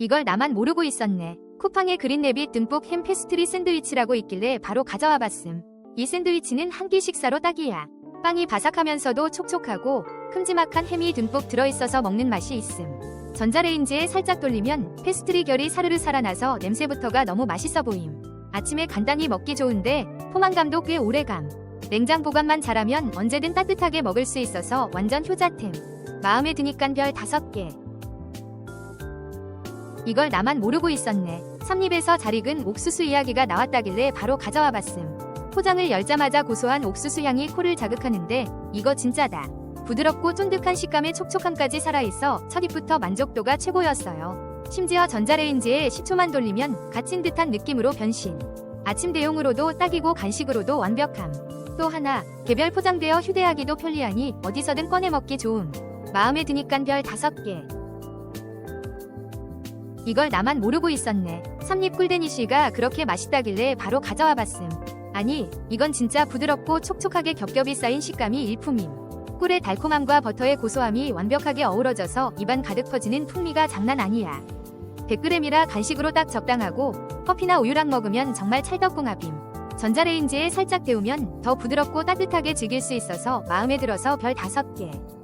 이걸 나만 모르고 있었네. 쿠팡에 그린레빗 듬뿍 햄 페스트리 샌드위치라고 있길래 바로 가져와 봤음. 이 샌드위치는 한 끼 식사로 딱이야. 빵이 바삭하면서도 촉촉하고 큼지막한 햄이 듬뿍 들어있어서 먹는 맛이 있음. 전자레인지에 살짝 돌리면 페스트리 결이 사르르 살아나서 냄새부터가 너무 맛있어 보임. 아침에 간단히 먹기 좋은데 포만감도 꽤 오래감. 냉장 보관만 잘하면 언제든 따뜻하게 먹을 수 있어서 완전 효자템. 마음에 드니깐 별 5개. 이걸 나만 모르고 있었네. 삼립에서 잘 익은 옥수수 이야기가 나왔다길래 바로 가져와 봤음. 포장을 열자마자 고소한 옥수수 향이 코를 자극하는데 이거 진짜다. 부드럽고 쫀득한 식감에 촉촉함까지 살아있어 첫 입부터 만족도가 최고였어요. 심지어 전자레인지에 10초만 돌리면 갇힌 듯한 느낌으로 변신. 아침 대용으로도 딱이고 간식으로도 완벽함. 또 하나, 개별 포장되어 휴대하기도 편리하니 어디서든 꺼내 먹기 좋음. 마음에 드니깐 별 5개. 이걸 나만 모르고 있었네. 삼립 꿀데니쉬가 그렇게 맛있다길래 바로 가져와 봤음. 아니, 이건 진짜 부드럽고 촉촉하게 겹겹이 쌓인 식감이 일품임. 꿀의 달콤함과 버터의 고소함이 완벽하게 어우러져서 입안 가득 퍼지는 풍미가 장난 아니야. 100g이라 간식으로 딱 적당하고 커피나 우유랑 먹으면 정말 찰떡궁합임. 전자레인지에 살짝 데우면 더 부드럽고 따뜻하게 즐길 수 있어서 마음에 들어서 별 5개.